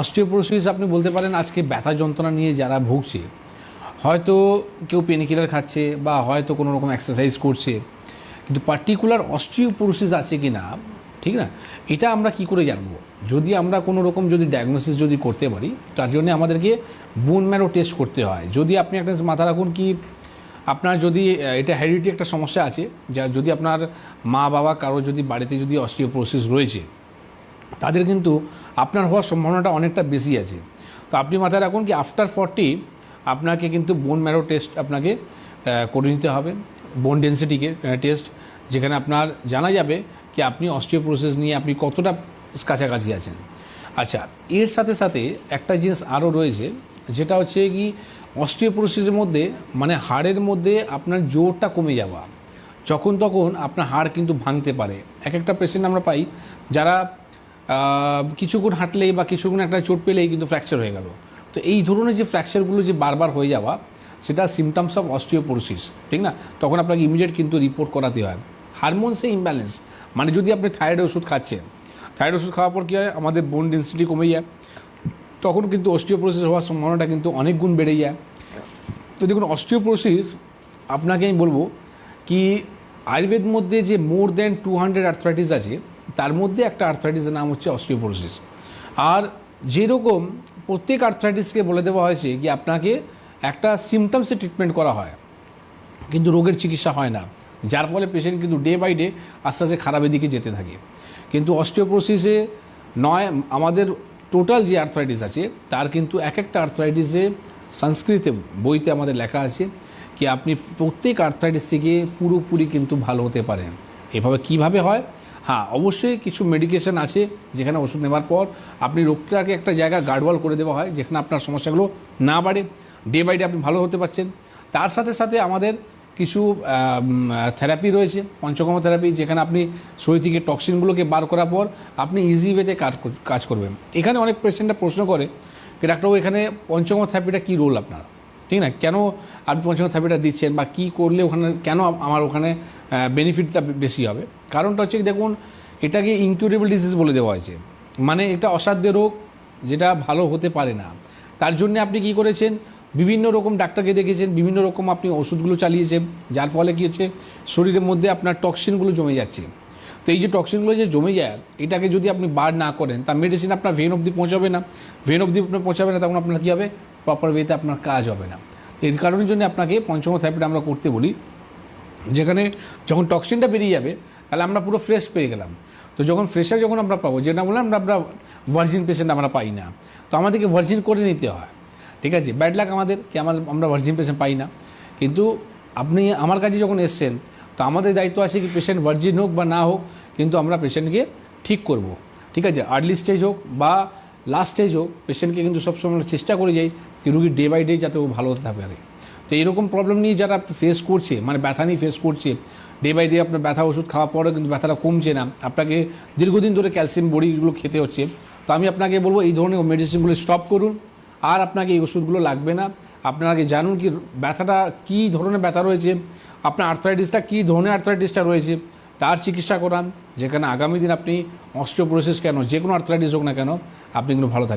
Osteoporosis আপনি বলতে পারেন আজকে ব্যথা যন্ত্রণা নিয়ে যারা ভুগছে, হয়তো কেউ পেনিকিলার খাচ্ছে বা হয়তো কোনো রকম এক্সারসাইজ করছে, কিন্তু পার্টিকুলার অস্টিওপোরোসিস আছে কি না ঠিক না? এটা আমরা কি করে জানব? যদি আমরা কোনো রকম যদি ডায়াগনোসিস যদি করতে পারি, তার জন্য আমাদেরকে বোন ম্যারো টেস্ট করতে হয়। যদি আপনি একটা মাথা রাখুন কি, আপনার যদি এটা হেরিডিটি একটা সমস্যা আছে, যা যদি আপনার মা বাবা কারও যদি বাড়িতে যদি অস্টিওপোরোসিস রয়েছে তাদের কিন্তু আপনার হওয়ার সম্ভাবনাটা অনেকটা বেশি আছে। তো আপনি মাথায় রাখুন কি আফটার ফর্টি আপনাকে কিন্তু বোন ম্যারো টেস্ট আপনাকে করে নিতে হবে। বোন ডেন্সিটিকে টেস্ট যেখানে আপনার জানা যাবে কি আপনি অস্টিওপ্রোসেস নিয়ে আপনি কতটা কাছাকাছি আছেন। আচ্ছা এর সাথে সাথে একটা জিনিস আরও রয়েছে, যেটা হচ্ছে কি অস্টিওপ্রোসিসের মধ্যে মানে হাড়ের মধ্যে আপনার জোরটা কমে যাওয়া। যখন তখন আপনার হাড় কিন্তু ভাঙতে পারে। এক একটা পেশেন্ট আমরা পাই যারা কিছুক্ষণ হাঁটলেই বা কিছুক্ষণ একটা চোট পেলেই কিন্তু ফ্র্যাকচার হয়ে গেল। তো এই ধরনের যে ফ্র্যাকচারগুলো যে বারবার হয়ে যাওয়া, সেটা সিমটমস অফ অস্টিওপোরোসিস ঠিক না? তখন আপনাকে ইমিডিয়েট কিন্তু রিপোর্ট করাতে হয়। হারমোনসে ইমব্যালেন্স মানে যদি আপনি থাইরয়েড ওষুধ খাচ্ছেন থাইরয়েড ওষুধ খাওয়ার পর কী হয়? আমাদের বোন ডেন্সিটি কমে যায়। তখন কিন্তু অস্টিওপোরোসিস হওয়ার সম্ভাবনাটা কিন্তু অনেক গুণ বেড়ে যায়। তো দেখুন অস্টিওপোরোসিস আপনাকে আমি বলব কি, আয়ুর্বেদ মধ্যে যে more than two hundred arthritis আছে তার মধ্যে একটা আর্থ্রাইটিসের নাম হচ্ছে অস্টিওপোরোসিস আর যেরকম প্রত্যেক আর্থ্রাইটিসকে বলে দেওয়া হয়েছে কি আপনাকে একটা সিমটমসে ট্রিটমেন্ট করা হয়, কিন্তু রোগের চিকিৎসা হয় না, যার ফলে পেশেন্ট কিন্তু ডে বাই ডে আস্তে আস্তে খারাপের দিকে যেতে থাকে। কিন্তু অস্টিওপোরোসিসে নয়, আমাদের টোটাল যে আর্থ্রাইটিস আছে, তার কিন্তু এক একটা আর্থ্রাইটিসে সংস্কৃতে, বইতে আমাদের লেখা আছে কি আপনি প্রত্যেক আর্থ্রাইটিস থেকে পুরোপুরি কিন্তু ভালো হতে পারেন। এভাবে কীভাবে হয়? হ্যাঁ অবশ্যই কিছু মেডিকেশন আছে যেখানে ওষুধ নেওয়ার পর আপনি রোগটাকে একটা জায়গা গার্ডওয়াল করে দেওয়া হয় যেখানে আপনার সমস্যাগুলো না বাড়ে। ডে বাই ডে আপনি ভালো হতে পারছেন। তার সাথে সাথে আমাদের কিছু থেরাপি রয়েছে পঞ্চকর্ম থেরাপি যেখানে আপনি শরীর থেকে টক্সিনগুলোকে বার করার পর আপনি ইজি ওয়েতে কাজ কাজ করবেন। এখানে অনেক পেশেন্টরা প্রশ্ন করে যে, ডাক্তারবাবু, এখানে পঞ্চকর্ম থেরাপিটা কী রোল আপনার? ঠিক না? কেন আপনি পঞ্চকর্ম থেরাপিটা দিচ্ছেন বা কী করলে ওখানে, কেন আমার ওখানে বেনিফিটটা বেশি হবে? কারণটা হচ্ছে দেখুন, এটাকে ইনকিউরেবল ডিজিজ বলে দেওয়া হয়েছে। মানে এটা অসাধ্য রোগ, যেটা ভালো হতে পারে না। তার জন্য আপনি কি করেছেন, বিভিন্ন রকম ডাক্তারকে দেখেছেন, বিভিন্ন রকম আপনি ওষুধগুলো চালিয়েছেন, যার ফলে কী হচ্ছে, শরীরের মধ্যে আপনার টক্সিনগুলো জমে যাচ্ছে। তো এই যে টক্সিনগুলো যে জমে যায়, এটাকে যদি আপনি বার না করেন তা মেডিসিন আপনার ভেন অবধি পৌঁছাবে না। ভেন অবধি আপনার পৌঁছাবে না, তখন আপনার কী হবে প্রপার ওয়েতে আপনার কাজ হবে না। এর কারণের জন্য আপনাকে পঞ্চম থেরাপিটা আমরা করতে বলি, যেখানে যখন টক্সিনটা বেরিয়ে যাবে তাহলে আমরা পুরো ফ্রেশ পেয়ে গেলাম। তো যখন ফ্রেশার যখন আমরা পাবো, যেটা বললাম আমরা ভার্জিন পেশেন্ট আমরা পাই না। তো আমাদেরকে ভার্জিন করে নিতে হয়। ঠিক আছে? ব্যাড লাক আমাদের কি আমার, আমরা ভার্জিন পেশেন্ট পাই না। কিন্তু আপনি আমার কাছে যখন এসছেন, তো আমাদের দায়িত্ব আছে কি পেশেন্ট ভার্জিন হোক বা না হোক, কিন্তু আমরা পেশেন্টকে ঠিক করব। ঠিক আছে? আর্লি স্টেজ হোক বা লাস্ট স্টেজ হোক পেশেন্টকে কিন্তু সবসময় আমরা চেষ্টা করে যাই কি রুগী ডে বাই ডে যাতে ও ভালো হতে পারে। তো এরকম প্রবলেম নিয়ে যারা ফেস করছে মানে ব্যথা নিয়ে ফেস করছে ডে বাই ডে আপনার ব্যথা, ওষুধ খাওয়ার পরেও কিন্তু ব্যথাটা কমছে না। আপনাকে দীর্ঘদিন ধরে ক্যালসিয়াম বড়িগুলো খেতে হচ্ছে। তো আমি আপনাকে বলব এই ধরনের মেডিসিনগুলো স্টপ করুন। আর আপনাকে এই ওষুধগুলো লাগবে না। আপনার আগে জানুন কি ব্যথাটা, কী ধরনের ব্যথা রয়েছে, আপনার আর্থ্রাইটিসটা কী ধরনের আর্থ্রাইটিসটা রয়েছে, তার চিকিৎসা করান। যেখানে আগামী দিন আপনি অস্ট্রোপ্রোসিস কেন, যে কোনো আর্থ্রাইটিস হোক না কেন, আপনি কিন্তু ভালো থাকবেন।